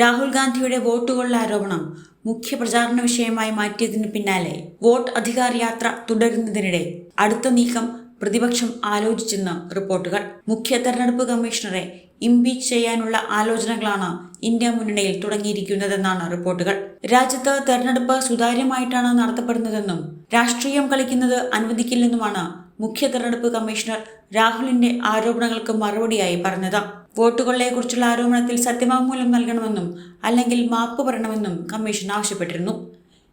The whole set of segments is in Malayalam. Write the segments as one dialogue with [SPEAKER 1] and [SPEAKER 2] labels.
[SPEAKER 1] രാഹുൽ ഗാന്ധിയുടെ വോട്ടുകളുടെ ആരോപണം മുഖ്യ പ്രചാരണ വിഷയമായി മാറ്റിയതിന് പിന്നാലെ വോട്ട് അധികാർ യാത്ര തുടരുന്നതിനിടെ അടുത്ത നീക്കം പ്രതിപക്ഷം ആലോചിച്ചെന്ന് റിപ്പോർട്ടുകൾ. മുഖ്യ തെരഞ്ഞെടുപ്പ് കമ്മീഷണറെ ഇംപീച്ച് ചെയ്യാനുള്ള ആലോചനകളാണ് ഇന്ത്യ മുന്നണിയിൽ തുടങ്ങിയിരിക്കുന്നതെന്നാണ് റിപ്പോർട്ടുകൾ. രാജ്യത്ത് തെരഞ്ഞെടുപ്പ് സുതാര്യമായിട്ടാണ് നടത്തപ്പെടുന്നതെന്നും രാഷ്ട്രീയം കളിക്കുന്നത് അനുവദിക്കില്ലെന്നുമാണ് മുഖ്യ തെരഞ്ഞെടുപ്പ് കമ്മീഷണർ രാഹുലിന്റെ ആരോപണങ്ങൾക്ക് മറുപടിയായി പറഞ്ഞത്. വോട്ടുകളെക്കുറിച്ചുള്ള ആരോപണത്തിൽ സത്യവാങ്മൂലം നൽകണമെന്നും അല്ലെങ്കിൽ മാപ്പ് പറയണമെന്നും കമ്മീഷൻ ആവശ്യപ്പെട്ടിരുന്നു.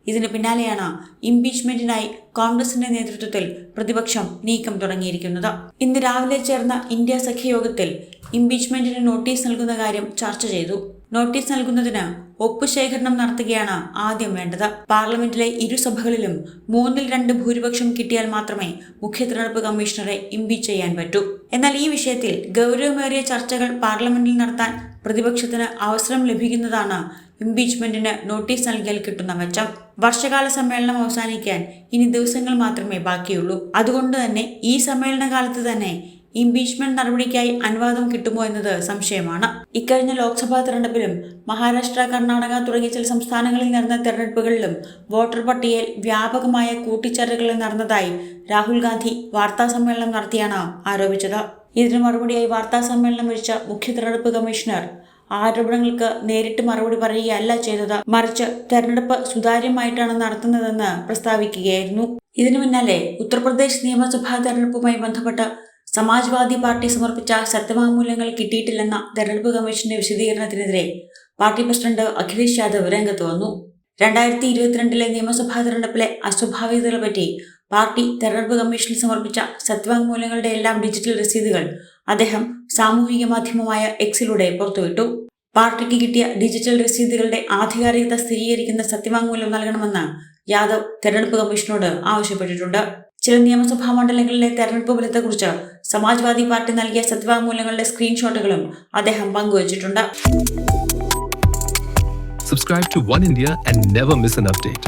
[SPEAKER 1] ഇതിന് പിന്നാലെയാണ് ഇംപീച്ച്മെന്റിനായി കോൺഗ്രസിന്റെ നേതൃത്വത്തിൽ പ്രതിപക്ഷം നീക്കം തുടങ്ങിയിരിക്കുന്നത്. ഇന്ന് രാവിലെ ചേർന്ന ഇന്ത്യ സഖ്യയോഗത്തിൽ ഇംപീച്ച്മെന്റിന് നോട്ടീസ് നൽകുന്ന കാര്യം ചർച്ച ചെയ്തു. നോട്ടീസ് നൽകുന്നതിന് ഒപ്പുശേഖരണം നടത്തുകയാണ് ആദ്യം വേണ്ടത്. പാർലമെന്റിലെ ഇരുസഭകളിലും മൂന്നിൽ രണ്ട് ഭൂരിപക്ഷം കിട്ടിയാൽ മാത്രമേ മുഖ്യ തിരഞ്ഞെടുപ്പ് കമ്മീഷണറെ ഇംപീച്ച് ചെയ്യാൻ പറ്റൂ. എന്നാൽ ഈ വിഷയത്തിൽ ഗൗരവമേറിയ ചർച്ചകൾ പാർലമെന്റിൽ നടത്താൻ പ്രതിപക്ഷത്തിന് അവസരം ലഭിക്കുന്നതാണ് ഇംപീച്ച്മെന്റിന് നോട്ടീസ് നൽകിയാൽ കിട്ടുന്ന മെച്ചം. വർഷകാല സമ്മേളനം അവസാനിക്കാൻ ഇനി ദിവസങ്ങൾ മാത്രമേ ബാക്കിയുള്ളൂ. അതുകൊണ്ട് തന്നെ ഈ സമ്മേളന കാലത്ത് തന്നെ ഇംപീച്ച്മെന്റ് നടപടിക്കായി അനുവാദം കിട്ടുമോ എന്നത് സംശയമാണ്. ഇക്കഴിഞ്ഞ ലോക്സഭാ തെരഞ്ഞെടുപ്പിലും മഹാരാഷ്ട്ര കർണാടക തുടങ്ങിയ ചില സംസ്ഥാനങ്ങളിൽ നടന്ന തെരഞ്ഞെടുപ്പുകളിലും വോട്ടർ പട്ടികയിൽ വ്യാപകമായ കൂട്ടിച്ചേരലുകൾ നടന്നതായി രാഹുൽ ഗാന്ധി വാർത്താ സമ്മേളനം നടത്തിയാണ് ആരോപിച്ചത്. ഇതിന് മറുപടിയായി വാർത്താ സമ്മേളനം വിളിച്ച മുഖ്യ തെരഞ്ഞെടുപ്പ് കമ്മീഷണർ ആരോപണങ്ങൾക്ക് നേരിട്ട് മറുപടി പറയുകയല്ല ചെയ്തത് മറിച്ച് തെരഞ്ഞെടുപ്പ് സുതാര്യമായിട്ടാണ് നടത്തുന്നതെന്ന് പ്രസ്താവിക്കുകയായിരുന്നു. ഇതിനു പിന്നാലെ ഉത്തർപ്രദേശ് നിയമസഭാ തെരഞ്ഞെടുപ്പുമായി ബന്ധപ്പെട്ട് സമാജ്വാദി പാർട്ടി സമർപ്പിച്ച സത്യവാങ്മൂലങ്ങൾ കിട്ടിയിട്ടില്ലെന്ന തെരഞ്ഞെടുപ്പ് കമ്മീഷന്റെ വിശദീകരണത്തിനെതിരെ പാർട്ടി പ്രസിഡന്റ് അഖിലേഷ് യാദവ് രംഗത്ത് വന്നു. രണ്ടായിരത്തി ഇരുപത്തിരണ്ടിലെ നിയമസഭാ തെരഞ്ഞെടുപ്പിലെ അസ്വാഭാവികതകളെപ്പറ്റി പാർട്ടി തെരഞ്ഞെടുപ്പ് കമ്മീഷനിൽ സമർപ്പിച്ച സത്യവാങ്മൂലങ്ങളുടെ എല്ലാം ഡിജിറ്റൽ രസീതുകൾ അദ്ദേഹം സാമൂഹിക മാധ്യമമായ എക്സിലൂടെ പുറത്തുവിട്ടു. പാർട്ടിക്ക് കിട്ടിയ ഡിജിറ്റൽ രസീതുകളുടെ ആധികാരികത സ്ഥിരീകരിക്കുന്ന സത്യവാങ്മൂലം നൽകണമെന്ന് യാദവ് തെരഞ്ഞെടുപ്പ് കമ്മീഷനോട് ആവശ്യപ്പെട്ടിട്ടുണ്ട്. ചില നിയമസഭാ മണ്ഡലങ്ങളിലെ തെരഞ്ഞെടുപ്പ് ഫലത്തെക്കുറിച്ച് സമാജ്വാദി പാർട്ടി നൽകിയ സത്യവാങ്മൂലങ്ങളുടെ സ്ക്രീൻഷോട്ടുകളും അദ്ദേഹം പങ്കുവച്ചിട്ടുണ്ട്
[SPEAKER 2] Subscribe to One India and never miss an update.